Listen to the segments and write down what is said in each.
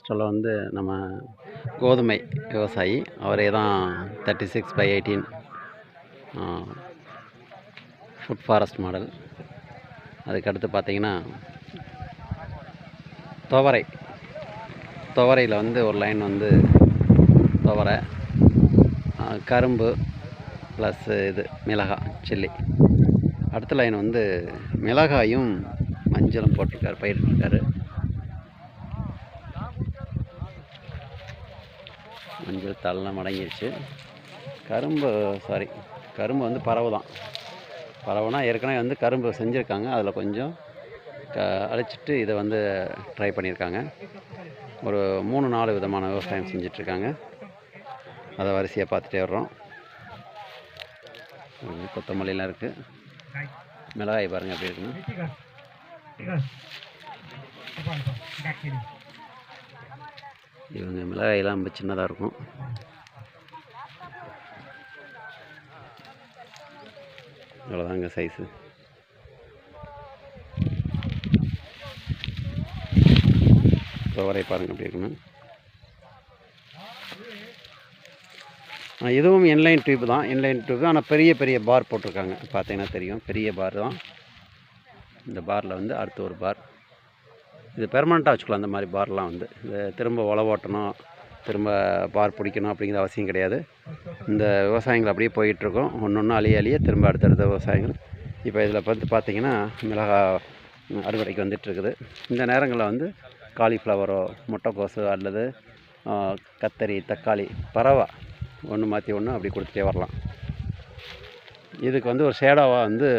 மகாராஷ்டிராவில் வந்து நம்ம கோதுமை விவசாயி. அவரே தான் thirty six by eighteen food forest model அதுக்கடுத்து பார்த்தீங்கன்னா துவரை. துவரையில் வந்து ஒரு லைன் வந்து துவரை கரும்பு ப்ளஸ் இது மிளகாய் சில்லி அடுத்த லைன் வந்து மிளகாயும் மஞ்சளும் போட்டிருக்காரு பயிரிட்டிருக்காரு. மஞ்சள் தள்ளலாம் மடங்கிருச்சு. கரும்பு சாரி கரும்பு வந்து பறவை தான் பறவைனா ஏற்கனவே வந்து கரும்பு செஞ்சுருக்காங்க. அதில் கொஞ்சம் க அழைச்சிட்டு இதை வந்து ட்ரை பண்ணியிருக்காங்க ஒரு மூணு நாலு விதமான விவசாயம் செஞ்சிட்ருக்காங்க. அதை வரிசையாக பார்த்துட்டே வர்றோம். இது கொத்தமல்லிலாம் இருக்குது மிளகாய் பாருங்கள் எப்படி இருக்குன்னு. இவங்க மிளகாயெல்லாம் ரொம்ப சின்னதாக இருக்கும். இவ்வளோதாங்க சைஸு துவரை பாருங்கள் அப்படி இருக்குன்னு. இதுவும் என்லைன் டியூப் தான். என்லைன் டியூப் ஆனால் பெரிய பெரிய பார் போட்டிருக்காங்க. பார்த்தீங்கன்னா தெரியும். பெரிய பார் தான். இந்த பாரில் வந்து அடுத்து ஒரு பார் இது பெர்மனண்ட்டாக வச்சுக்கலாம் அந்த மாதிரி பார்லாம் வந்து. இது திரும்ப உழவு ஓட்டணும் திரும்ப பார் பிடிக்கணும் அப்படிங்கிற அவசியம் கிடையாது. இந்த விவசாயங்கள் அப்படியே போயிட்டுருக்கோம். ஒன்று ஒன்று அழிய அழிய திரும்ப அடுத்தடுத்த விவசாயங்கள். இப்போ இதில் வந்து பார்த்திங்கன்னா மிளகா அறுவடைக்கு வந்துட்டுருக்குது. இந்த நேரங்களில் வந்து காலிஃப்ளவரோ முட்டைக்கோஸு அல்லது கத்தரி தக்காளி பறவை ஒன்று மாற்றி ஒன்று அப்படி கொடுத்துட்டே வரலாம். இதுக்கு வந்து ஒரு ஷேடோவாக வந்து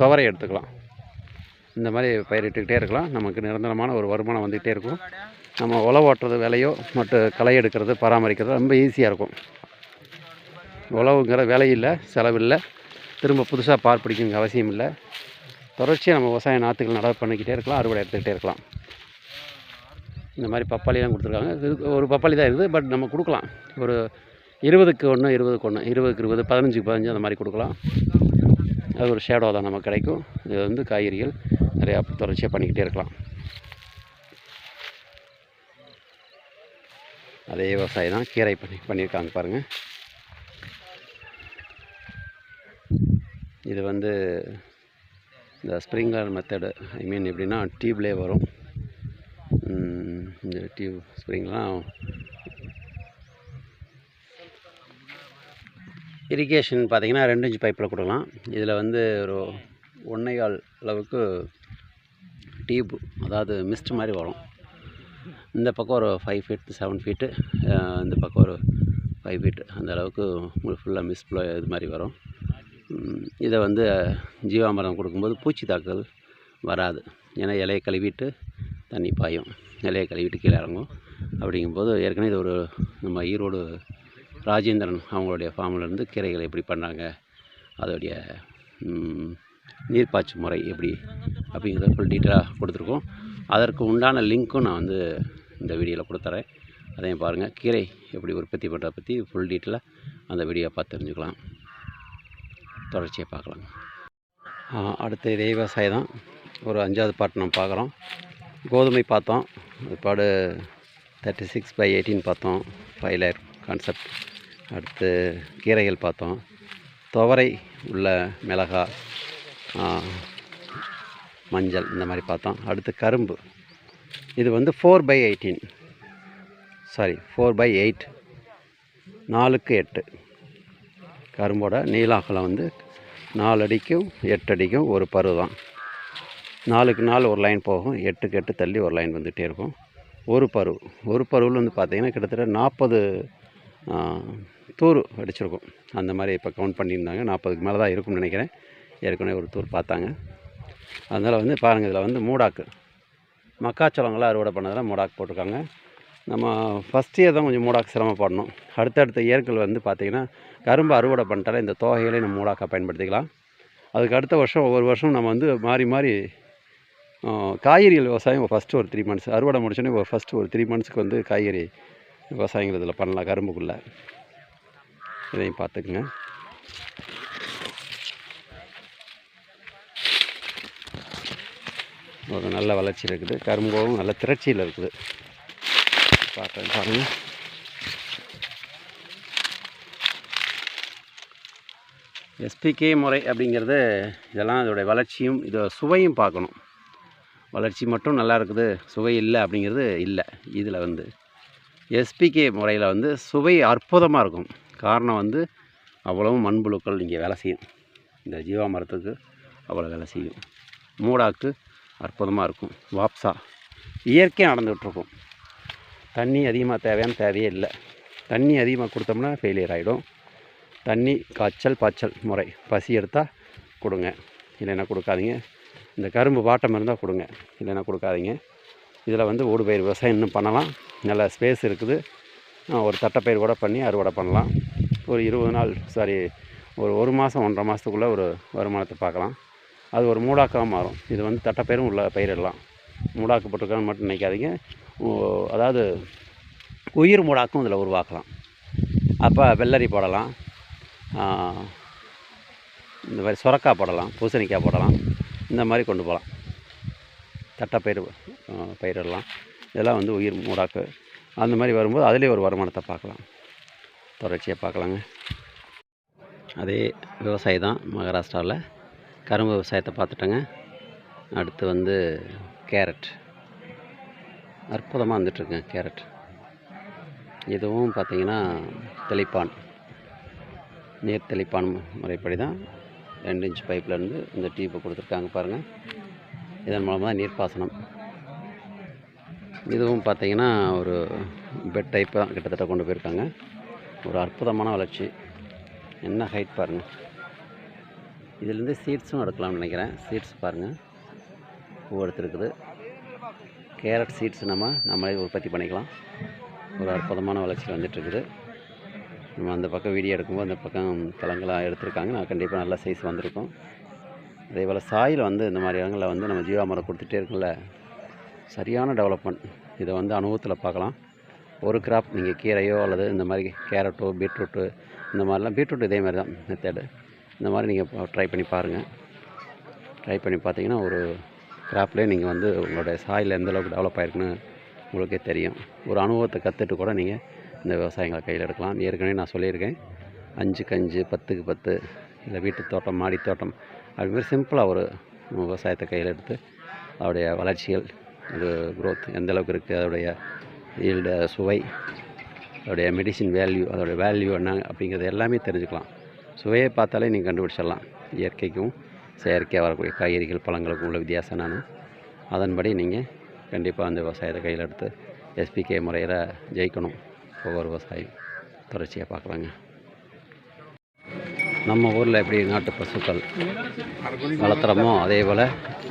துவரை எடுத்துக்கலாம். இந்த மாதிரி பயிரிட்டுக்கிட்டே இருக்கலாம். நமக்கு நிரந்தரமான ஒரு வருமானம் வந்துக்கிட்டே இருக்கும். நம்ம உழவு ஓட்டுறது வேலையோ மற்ற களை எடுக்கிறது பராமரிக்கிறது ரொம்ப ஈஸியாக இருக்கும். உழவுங்கிற வேலை இல்லை செலவில்லை திரும்ப புதுசாக பார் பிடிக்கணுங்க அவசியம் இல்லை. தொடர்ச்சியாக நம்ம விவசாய நாற்றுகள் நடவு பண்ணிக்கிட்டே இருக்கலாம் அறுவடை எடுத்துக்கிட்டே இருக்கலாம். இந்த மாதிரி பப்பாளிலாம் கொடுத்துருக்காங்க. இது ஒரு பப்பாளி தான் இருக்குது பட் நம்ம கொடுக்கலாம். ஒரு இருபதுக்கு ஒன்று இருபதுக்கு ஒன்று இருபதுக்கு இருபது பதினஞ்சுக்கு பதினஞ்சு அந்த மாதிரி கொடுக்கலாம். அது ஒரு ஷேடோ தான் நமக்கு கிடைக்கும். இது வந்து காய்கறிகள். நிறையா தொடர்ச்சியாக பண்ணிக்கிட்டே இருக்கலாம். அதே விவசாயம் தான் கீரை பண்ணி பண்ணியிருக்காங்க பாருங்கள் இது வந்து இந்த ஸ்ப்ரிங்க்லர் மெத்தடு ஐ மீன் எப்படின்னா டியூப்லே வரும். இந்த டியூப் ஸ்ப்ரிங்லாம் இரிகேஷன் பார்த்திங்கன்னா ரெண்டு இன்ச் பைப்பில் கொடுக்கலாம். இதில் வந்து ஒரு ஒன்றைகால் அளவுக்கு டியூப் அதாவது மிஸ்ட் மாதிரி வரும். இந்த பக்கம் ஒரு ஃபைவ் ஃபீட் செவன் ஃபீட்டு இந்த பக்கம் ஒரு ஃபைவ் ஃபீட் அந்த அளவுக்கு உங்களுக்கு ஃபுல்லாக மிஸ் ஃப்ளோ இது மாதிரி வரும். இதை வந்து ஜீவாமரம் கொடுக்கும்போது பூச்சி தாக்குதல் வராது. ஏன்னா இலையை கழுவிட்டு தண்ணி பாயும். இலையை கழுவிட்டு கீழே இறங்கும். அப்படிங்கும்போது ஏற்கனவே இது ஒரு நம்ம ஈரோடு ராஜேந்திரன் அவங்களுடைய ஃபார்மில் இருந்து கீரைகளை எப்படி பண்ணாங்க அதோடைய நீர்ப்பாய்ச்சு முறை எப்படி அப்படிங்கிறத ஃபுல் டீட்டெயிலாக கொடுத்துருக்கோம். அதற்கு உண்டான லிங்க்கும் நான் வந்து இந்த வீடியோவில் கொடுத்துறேன். அதையும் பாருங்கள் கீரை எப்படி உற்பத்தி பண்ணுறத பற்றி ஃபுல் டீட்டெயிலாக அந்த வீடியோ பார்த்து தெரிஞ்சுக்கலாம். தொடர்ச்சியை பார்க்கலாம். அடுத்து இதே விவசாயம் தான். ஒரு அஞ்சாவது பாட்டு நம்ம பார்க்குறோம். கோதுமை பார்த்தோம். பாடு தேர்ட்டி சிக்ஸ் பை எயிட்டீன் பார்த்தோம். ஃபைவ் கான்செப்ட் அடுத்து கீரைகள் பார்த்தோம். துவரை உள்ள மிளகாய் மஞ்சள் இந்த மாதிரி பார்த்தோம். அடுத்து கரும்பு. இது வந்து four by eighteen sorry four by eight நாலுக்கு எட்டு. கரும்போட நீலாகலம் வந்து நாலு அடிக்கும் எட்டு அடிக்கும் ஒரு பரு தான். நாலுக்கு நாலு ஒரு லைன் போகும் எட்டுக்கு எட்டு தள்ளி ஒரு லைன் வந்துகிட்டே இருக்கும். ஒரு பரு. ஒரு பருவில் வந்து பார்த்திங்கன்னா கிட்டத்தட்ட நாற்பது தூர் அடிச்சிருக்கும். அந்த மாதிரி இப்போ கவுண்ட் பண்ணியிருந்தாங்க. நாற்பதுக்கு மேலே தான் இருக்கும்னு நினைக்கிறேன். ஏற்கனவே ஒரு தூர் பார்த்தாங்க. அதனால் வந்து பாருங்கள் இதில் வந்து மூடாக்கு. மக்காச்சோளங்களாம் அறுவடை பண்ணதெல்லாம் மூடாக்கு போட்டிருக்காங்க. நம்ம ஃபஸ்ட் இயர் தான் கொஞ்சம் மூடாக்கு சிரமப்படணும். அடுத்தடுத்த இயற்கள் வந்து பார்த்திங்கன்னா கரும்பு அறுவடை பண்ணிட்டாலே இந்த தோகைகளையும் நம்ம மூடாக்கா பயன்படுத்திக்கலாம். அதுக்கு அடுத்த வருஷம் ஒவ்வொரு வருஷம் நம்ம வந்து மாறி மாறி காய்கறிகள் விவசாயம் ஃபஸ்ட்டு ஒரு த்ரீ மந்த்ஸ் அறுவடை முடிச்சோடனே ஒரு ஃபஸ்ட்டு ஒரு த்ரீ மந்த்ஸ்க்கு வந்து காய்கறி விவசாயங்கள் இதில் பண்ணலாம் கரும்புக்குள்ளே. இதையும் பார்த்துக்குங்க. ஒரு நல்ல வளர்ச்சி இருக்குது. கரும்பும் நல்ல திரட்சியில் இருக்குது. பார்க்குறேன் பாருங்கள் எஸ்பிகே முறை அப்படிங்கிறது இதெல்லாம் அதோடைய வளர்ச்சியும் இதோட சுவையும் பார்க்கணும். வளர்ச்சி மட்டும் நல்லா இருக்குது சுவை இல்லை அப்படிங்கிறது இல்லை. இதில் வந்து எஸ்பிகே முறையில் வந்து சுவை அற்புதமாக இருக்கும். காரணம் வந்து அவ்வளவும் மண்புழுக்கள் இங்கே வேலை செய்யும். இந்த ஜீவா மரத்துக்கு அவ்வளோ வேலை செய்யும். மூடாக்கு அற்புதமாக இருக்கும். வாப்ஸா இயற்கையாக நடந்துகிட்ருக்கும். தண்ணி அதிகமாக தேவையான தேவையே இல்லை. தண்ணி அதிகமாக கொடுத்தோம்னா ஃபெயிலியர் ஆகிடும் தண்ணி காய்ச்சல் பாய்ச்சல் முறை. பசி எடுத்தால் கொடுங்க. இல்லைன்னா கொடுக்காதீங்க. இந்த கரும்பு வாட்டம் இருந்தால் கொடுங்க. இல்லைன்னா கொடுக்காதீங்க. இதில் வந்து ஊடுபயிர் விவசாயம் இன்னும் பண்ணலாம். நல்ல ஸ்பேஸ் இருக்குது. ஒரு தட்டைப்பயிர் கூட பண்ணி அறுவடை பண்ணலாம். ஒரு இருபது நாள் சாரி ஒரு ஒரு மாதம் ஒன்றரை மாதத்துக்குள்ளே ஒரு வருமானத்தை பார்க்கலாம். அது ஒரு மூடாக்காக மாறும். இது வந்து தட்டைப்பயிரும் உள்ள பயிரிடலாம் மூடாக்கு போட்டிருக்கான்னு மட்டும் நினைக்காதீங்க. அதாவது உயிர் மூடாக்கும் இதில் உருவாக்கலாம். அப்போ வெள்ளரி போடலாம். இந்த மாதிரி சுரக்காய் போடலாம் பூசணிக்காய் போடலாம். இந்த மாதிரி கொண்டு போகலாம். தட்டைப்பயிர் பயிரிடலாம் இதெல்லாம் வந்து உயிர் மூடாக்கு. அந்த மாதிரி வரும்போது அதிலே ஒரு வருமானத்தை பார்க்கலாம். தொடர்ச்சியாக பார்க்கலாங்க. அதே விவசாயி தான் மகாராஷ்டிராவில். கரும்பு விவசாயத்தை பார்த்துட்டேங்க. அடுத்து வந்து கேரட். அற்புதமாக வந்துட்டுருக்குங்க கேரட். இதுவும் பார்த்திங்கன்னா தெளிப்பான். நீர் தெளிப்பான் முறைப்படி தான் ரெண்டு இன்ச் பைப்லேருந்து இந்த டியூப்பை கொடுத்துருக்காங்க பாருங்கள் இதன் மூலமாக நீர்ப்பாசனம். இதுவும் பார்த்திங்கன்னா ஒரு பெட் டைப் தான் கிட்டத்தட்ட கொண்டு போயிருக்காங்க. ஒரு அற்புதமான வளர்ச்சி. என்ன ஹைட் பாருங்கள் இதுலேருந்து சீட்ஸும் எடுக்கலாம்னு நினைக்கிறேன். சீட்ஸ் பாருங்கள் பூ எடுத்துருக்குது கேரட் சீட்ஸ் நம்ம நம்மளே உற்பத்தி பண்ணிக்கலாம். ஒரு அற்புதமான வளர்ச்சி வந்துட்டுருக்குது. நம்ம அந்த பக்கம் வீடியோ எடுக்கும்போது அந்த பக்கம் தளங்களாக எடுத்திருக்காங்க. நான் கண்டிப்பாக நல்ல சைஸ் வந்திருக்கும். அதே போல் சாயில் வந்து இந்த மாதிரி இடங்களில் வந்து நம்ம ஜீவாமரம் கொடுத்துட்டே இருக்குல்ல சரியான டெவலப்மெண்ட் இதை வந்து அனுபவத்தில் பார்க்கலாம். ஒரு கிராப் நீங்கள் கீரையோ அல்லது இந்த மாதிரி கேரட்டோ பீட்ரூட்டு இந்த மாதிரிலாம் பீட்ரூட் இதே மாதிரி தான் மெத்தேடு இந்த மாதிரி நீங்கள் ட்ரை பண்ணி பாருங்கள் ட்ரை பண்ணி பார்த்தீங்கன்னா ஒரு கிராப்லேயே நீங்கள் வந்து உங்களுடைய சாயில் எந்தளவுக்கு டெவலப் ஆயிருக்குன்னு உங்களுக்கே தெரியும். ஒரு அனுபவத்தை கற்றுட்டு கூட நீங்கள் இந்த விவசாயங்களை கையில் எடுக்கலாம். ஏற்கனவே நான் சொல்லியிருக்கேன். அஞ்சுக்கு அஞ்சு பத்துக்கு பத்து இல்லை வீட்டு தோட்டம் மாடி தோட்டம் அது மாதிரி சிம்பிளாக ஒரு விவசாயத்தை கையில் எடுத்து அதோடைய வளர்ச்சிகள் அது க்ரோத் எந்த அளவுக்கு இருக்குது அதோடைய ஈல்டு சுவை அதோடைய மெடிசின் வேல்யூ அதோடைய வேல்யூ என்ன அப்படிங்கிறது எல்லாமே தெரிஞ்சுக்கலாம். சுவையை பார்த்தாலே நீங்கள் கண்டுபிடிச்சிடலாம். இயற்கைக்கும் செயற்கையாக வரக்கூடிய காய்கறிகள் பழங்களுக்கும் உள்ள வித்தியாசம் நான். அதன்படி நீங்கள் கண்டிப்பாக அந்த விவசாயத்தை கையில் எடுத்து எஸ்பிகே முறையில் ஜெயிக்கணும். ஒவ்வொரு விவசாயம் தொடர்ச்சியாக பார்க்கலாங்க. நம்ம ஊரில் எப்படி நாட்டு பசுக்கள் வளர்த்துறோமோ அதே போல்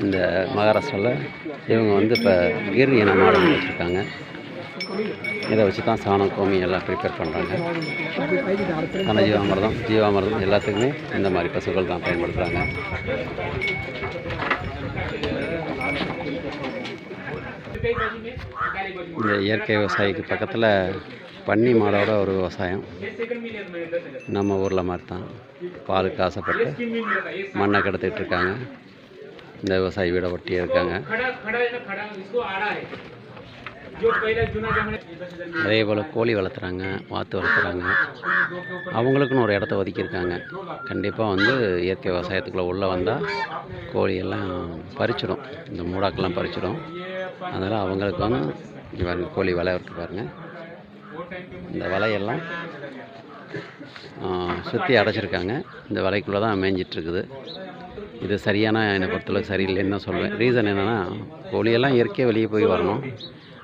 இந்த மகாராஷ்டிராவில் இவங்க வந்து இப்போ கீர் இன மாடு வச்சுருக்காங்க. இதை வச்சு தான் சாணம் கோமி எல்லாம் ப்ரிப்பேர் பண்ணுறாங்க ஆனால் ஜீவாமிரதம் ஜீவாமிரதம் எல்லாத்துக்குமே இந்த மாதிரி பசுக்கள் தான் பயன்படுத்துகிறாங்க இந்த இயற்கை விவசாயிக்கு பக்கத்தில் பன்னி மாடோட ஒரு விவசாயம். நம்ம ஊரில் மாதிரி தான் பாலுக்கு ஆசைப்பட்டு மண்ணை கிடத்திட்டு இருக்காங்க. இந்த விவசாயி வீடை ஒட்டியே இருக்காங்க. அதே போல் கோழி வளர்த்துறாங்க வாத்து வளர்த்துறாங்க. அவங்களுக்குன்னு ஒரு இடத்த ஒதுக்கியிருக்காங்க. கண்டிப்பாக வந்து இயற்கை விவசாயத்துக்குள்ளே உள்ளே வந்தால் கோழியெல்லாம் பறிச்சிடும். இந்த மூடாக்கெல்லாம் பறிச்சிடும். அதனால் அவங்களுக்கு வந்து பாருங்கள் கோழி வளர்க்கு பாருங்கள் இந்த வலையெல்லாம் சுற்றி அடைச்சிருக்காங்க. இந்த வலைக்குள்ளே தான் மேய்ஞ்சிட்ருக்குது. இது சரியான என்னை பொறுத்தளவுக்கு சரியில்லைன்னு தான் சொல்லுவேன் ரீசன் என்னென்னா கோழியெல்லாம் இயற்கையாக வெளியே போய் வரணும்.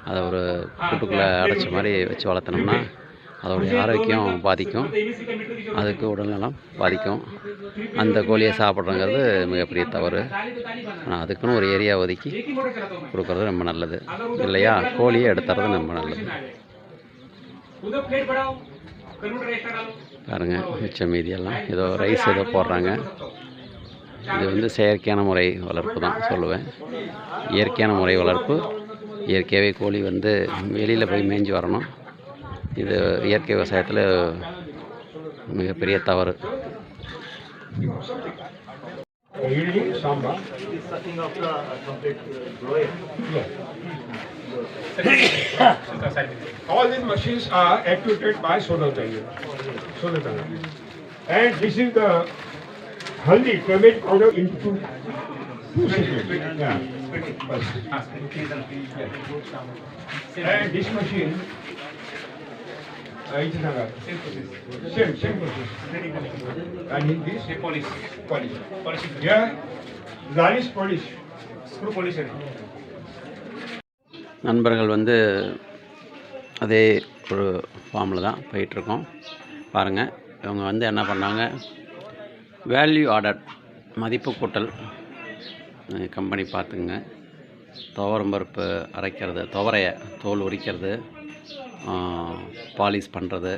அதை ஒரு கூட்டுக்குள்ளே அடைச்ச மாதிரி வச்சு வளர்த்தனோம்னா அதோடைய ஆரோக்கியம் பாதிக்கும். அதுக்கு உடல்நலம் பாதிக்கும். அந்த கோழியை சாப்பிட்றங்கிறது மிகப்பெரிய தவறு. ஆனால் அதுக்குன்னு ஒரு ஏரியா ஒதுக்கி கொடுக்குறது ரொம்ப நல்லது. இல்லையா? கோழியை எடுத்துறது ரொம்ப நல்லது. பாருங்க மிச்ச மீதியெல்லாம் ஏதோ ரைஸ் ஏதோ போடுறாங்க. இது வந்து செயற்கையான முறை வளர்ப்பு தான் சொல்லுவேன். இயற்கையான முறை வளர்ப்பு. இயற்கையாகவே கோழி வந்து வெளியில் போய் மேய்ஞ்சி வரணும். இது இயற்கை விவசாயத்தில் மிகப்பெரிய தவறு. idli, All these machines are actuated by solar panel. Solar panel. And this is the haldi permit powder into two systems. Yeah. And this machine Uh, same process. Same, same process. And in this? The polish. Polish. Polish. Yeah, that is polish. Screw polish. நண்பர்கள் வந்து அதே ஒரு ஃபார்மில் தான் போயிட்டுருக்கோம். பாருங்கள் இவங்க வந்து என்ன பண்ணாங்க? வேல்யூ ஆர்டர் மதிப்பு கூட்டல் கம்பெனி பார்த்துங்க துவரம் பருப்பு அரைக்கிறது துவரைய தோல் உரிக்கிறது பாலிஷ் பண்ணுறது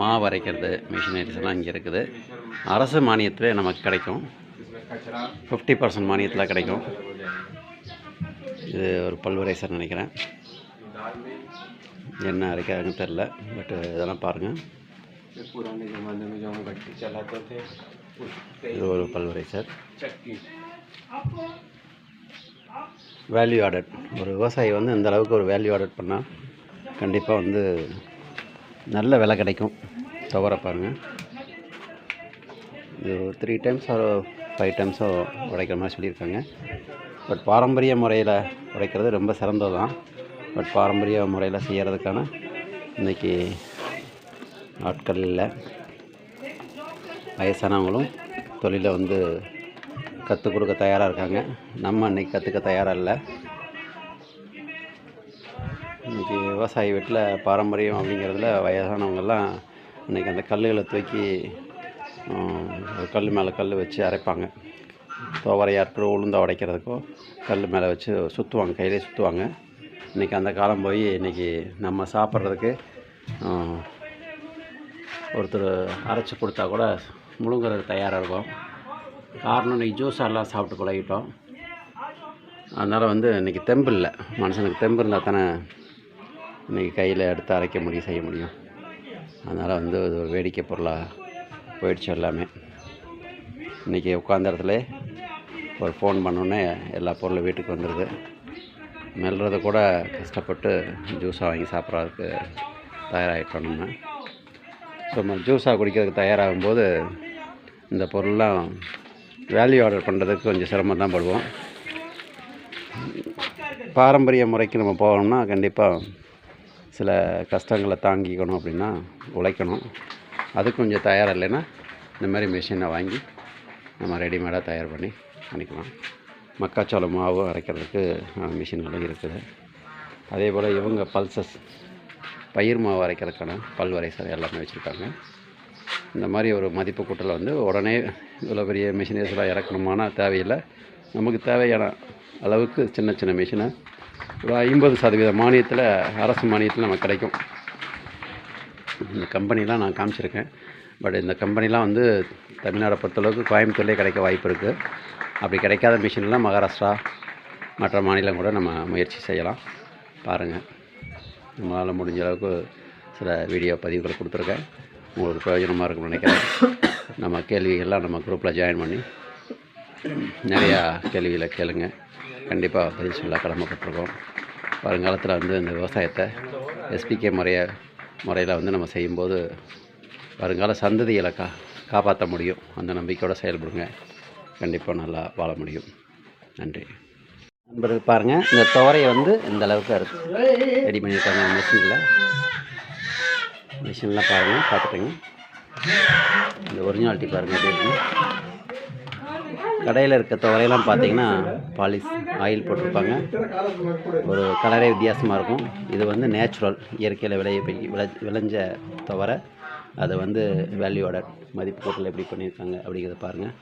மாவு அரைக்கிறது மிஷினரிஸ் எல்லாம் இங்கே இருக்குது. அரசு மானியத்தில் நமக்கு கிடைக்கும். ஃபிஃப்டி பர்சன்ட் மானியத்தில் கிடைக்கும். இது ஒரு பல்வரைசர் நினைக்கிறேன். என்ன அரைக்கிறாங்கன்னு தெரில பட்டு இதெல்லாம் பாருங்கள் இது ஒரு பல்வரைசர் வேல்யூ ஆடட் ஒரு விவசாயி வந்து இந்த அளவுக்கு ஒரு வேல்யூ ஆடட் பண்ணால் கண்டிப்பாக வந்து நல்ல விலை கிடைக்கும். துவர பாருங்கள் இது ஒரு த்ரீ டைம்ஸ் ஒரு ஃபைவ் டைம்ஸோ உடைக்கிற மாதிரி சொல்லியிருக்காங்க. பட் பாரம்பரிய முறையில் உடைக்கிறது ரொம்ப சிறந்தது தான் பட் பாரம்பரிய முறையில் செய்கிறதுக்கான இன்றைக்கி ஆட்கள் இல்லை. வயசானவங்களும் தொழிலை வந்து கற்றுக் கொடுக்க தயாராக இருக்காங்க. நம்ம இன்றைக்கி கற்றுக்க தயாராக இல்லை. இன்றைக்கி விவசாய வீட்டில் பாரம்பரியம் அப்படிங்கிறதுல வயதானவங்கெல்லாம் இன்றைக்கி அந்த கல்லுகளை தூக்கி கல் மேலே கல் வச்சு அரைப்பாங்க. துவரையாக இருக்கிற உளுந்தா உடைக்கிறதுக்கோ கல் மேலே வச்சு சுற்றுவாங்க கையிலே சுற்றுவாங்க இன்றைக்கி அந்த காலம் போய் இன்றைக்கி நம்ம சாப்பிட்றதுக்கு ஒருத்தர் அரைச்சி கொடுத்தா கூட முழுங்குறதுக்கு தயாராக இருக்கும். காரணம் இன்றைக்கி ஜூஸ் எல்லாம் சாப்பிட்டு பழகிட்டோம். அதனால் வந்து இன்றைக்கி தெம்பு இல்லை. மனுஷனுக்கு தெம்பு இருந்தால் தானே இன்றைக்கி கையில் எடுத்து அரைக்க முடியும் செய்ய முடியும். அதனால் வந்து ஒரு வேடிக்கை பொருளாக போயிடுச்சு எல்லாமே. இன்றைக்கி உட்காந்த இடத்துல ஒரு ஃபோன் பண்ணோன்னே எல்லா பொருளும் வீட்டுக்கு வந்துடுது மெல்றதை கூட கஷ்டப்பட்டு ஜூஸாக வாங்கி சாப்பிட்றதுக்கு தயாராகிட்டோம் நம்ம. ஸோ நம்ம ஜூஸாக குடிக்கிறதுக்கு தயாராகும்போது இந்த பொருள்லாம் வேல்யூ ஆர்டர் பண்ணுறதுக்கு கொஞ்சம் சிரமம் தான் படுவோம். பாரம்பரிய முறைக்கு நம்ம போகணும்னா கண்டிப்பாக சில கஷ்டங்களை தாங்கிக்கணும் அப்படின்னா உழைக்கணும். அதுக்கு கொஞ்சம் தயாராக இல்லைன்னா இந்த மாதிரி மிஷினை வாங்கி நம்ம ரெடிமேடாக தயார் பண்ணி பண்ணிக்கலாம் மக்காச்சோள மாவு அரைக்கிறதுக்கு மிஷின்களும் இருக்குது. அதே போல் இவங்க பல்சஸ் பயிர் மாவு அரைக்கிறதுக்கான பல்வரைசர் எல்லாமே வச்சுருக்காங்க. இந்த மாதிரி ஒரு மதிப்பு கூட்டலை வந்து உடனே இவ்வளோ பெரிய மிஷினரிஸ்லாம் இறக்கணுமானா தேவையில்லை. நமக்கு தேவையான அளவுக்கு சின்ன சின்ன மிஷினை ஒரு ஐம்பது சதவீத மானியத்தில் அரசு மானியத்தில் நமக்கு கிடைக்கும். இந்த கம்பெனிலாம் நான் காமிச்சிருக்கேன். பட் இந்த கம்பெனிலாம் வந்து தமிழ்நாடை பொறுத்தளவுக்கு கோயம்புத்தூர்லேயே கிடைக்க வாய்ப்பு இருக்குது அப்படி கிடைக்காத மிஷின்லாம் மகாராஷ்டிரா மற்ற மாநிலம் கூட நம்ம முயற்சி செய்யலாம். பாருங்கள் நம்மளால் முடிஞ்ச அளவுக்கு சில வீடியோ பதிவுகளை கொடுத்துருக்கேன். உங்களுக்கு பிரயோஜனமாக இருக்கும்னு நினைக்கிறேன். நம்ம கேள்விகள்லாம் நம்ம குரூப்பில் ஜாயின் பண்ணி நிறையா கேள்விகளை கேளுங்க. கண்டிப்பாக பதில் சொல்ல கடமைப்பட்டிருக்கோம். வருங்காலத்தில் வந்து இந்த விவசாயத்தை எஸ்பிகே முறைய முறையில் வந்து நம்ம செய்யும்போது வருங்கால சந்ததிகளை கா காப்பாற்ற முடியும். அந்த நம்பிக்கையோடு செயல்படுங்க. கண்டிப்பாக நல்லா வாழ முடியும். நன்றி. நண்பர்கள் பாருங்கள் இந்த துவரையை வந்து இந்த அளவுக்கு இருக்கு ரெடி பண்ணியிருக்காங்க மிஷினில் மிஷின்லாம் பாருங்கள் பார்த்துட்டுங்க இந்த ஒரிஜினாலிட்டி பாருங்கள் எப்படி கடையில் இருக்க துவரையெல்லாம் பார்த்தீங்கன்னா பாலிஷ் ஆயில் போட்டிருப்பாங்க. ஒரு கலரே வித்தியாசமாக இருக்கும். இது வந்து நேச்சுரல் இயற்கையில் விளைய விளை விளைஞ்ச துவரை. அதை வந்து வேல்யூவோட மதிப்பு பொருள் எப்படி பண்ணியிருக்காங்க அப்படிங்கிறத பாருங்கள்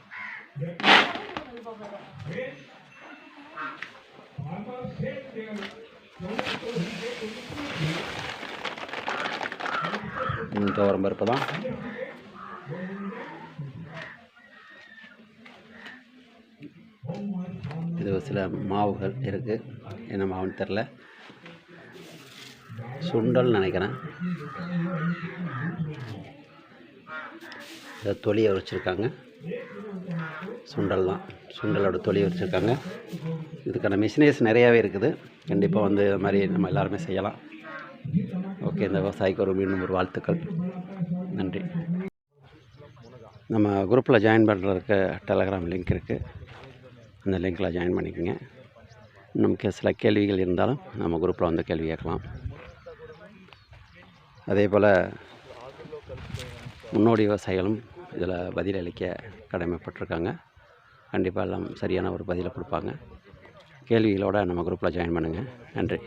துவரம் பருப்பு தான். இது சில மாவுகள் இருக்குது என்ன மாவுன்னு தெரில சுண்டல் நினைக்கிறேன். இதை தொலியை வச்சுருக்காங்க சுண்டல் தான் சுண்டலோட தொலியை வச்சுருக்காங்க இதுக்கான மிஷினரிஸ் நிறையாவே இருக்குது. கண்டிப்பாக வந்து இது மாதிரி நம்ம எல்லாருமே செய்யலாம். ஓகே இந்த விவசாயிக்கு ஒரு மீண்டும் ஒரு வாழ்த்துக்கள். நன்றி. நம்ம குரூப்பில் ஜாயின் பண்ணுறதுக்கு டெலகிராம் லிங்க் இருக்குது அந்த லிங்க்கில் ஜாயின் பண்ணிக்கோங்க. நமக்கு சில கேள்விகள் இருந்தாலும் நம்ம குரூப்பில் வந்து கேள்வி கேட்கலாம். அதே போல் முன்னோடி விவசாயிகளும் இதில் பதிலளிக்க கடமைப்பட்டிருக்காங்க. கண்டிப்பாக எல்லாம் சரியான ஒரு பதிலை கொடுப்பாங்க. கேள்விகளோடு நம்ம குரூப்பில் ஜாயின் பண்ணுங்கள் நன்றி.